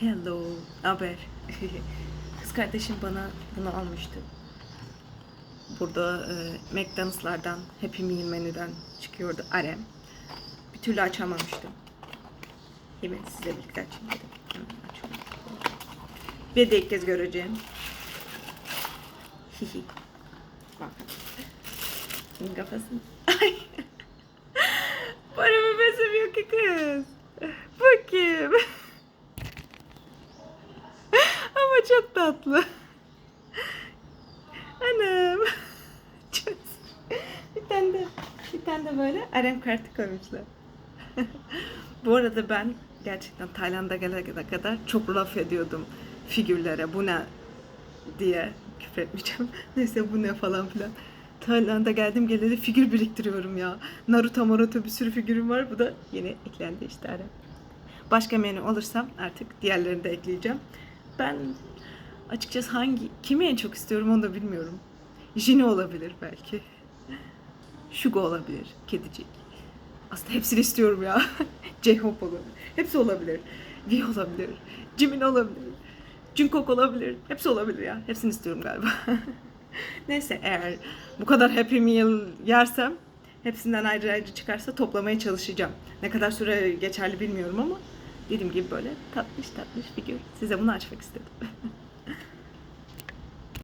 Hello. Haber. Kız kardeşim bana bunu almıştı. Burada e, McDonald'slardan Happy Meal menüden çıkıyordu Arem. Bir türlü açamamıştım. Hemen size birlikte açayım dedim. Bir de ilk kez göreceğim. Hihi. Bak. Bunun kafasını. Ay. Paramı besemiyor ki kız. Bakayım. Ama çok tatlı. Anam. Bir tane de, bir tane de böyle Arem kartı koymuşlar. Bu arada ben gerçekten Tayland'a gelene kadar çok laf ediyordum figürlere. Bu ne diye küfür etmeyeceğim. Neyse bu ne falan filan. Tayland'a geldim geleli figür biriktiriyorum ya. Naruto Maruto bir sürü figürüm var. Bu da yeni eklendi işte Arem. Başka menü olursam artık diğerlerini de ekleyeceğim. Ben açıkçası hangi kimi en çok istiyorum onu da bilmiyorum. Jini olabilir belki. Shugo olabilir. Kedicik. Aslında hepsini istiyorum ya. J-Hope olabilir. Hepsi olabilir. V olabilir. Jimin olabilir. Jungkook olabilir. Hepsi olabilir ya. Hepsini istiyorum galiba. Neyse eğer bu kadar Happy Meal yersem hepsinden ayrı ayrı çıkarsa toplamaya çalışacağım. Ne kadar süre geçerli bilmiyorum ama dediğim gibi böyle tatlış tatlış figür. Size bunu açmak istedim.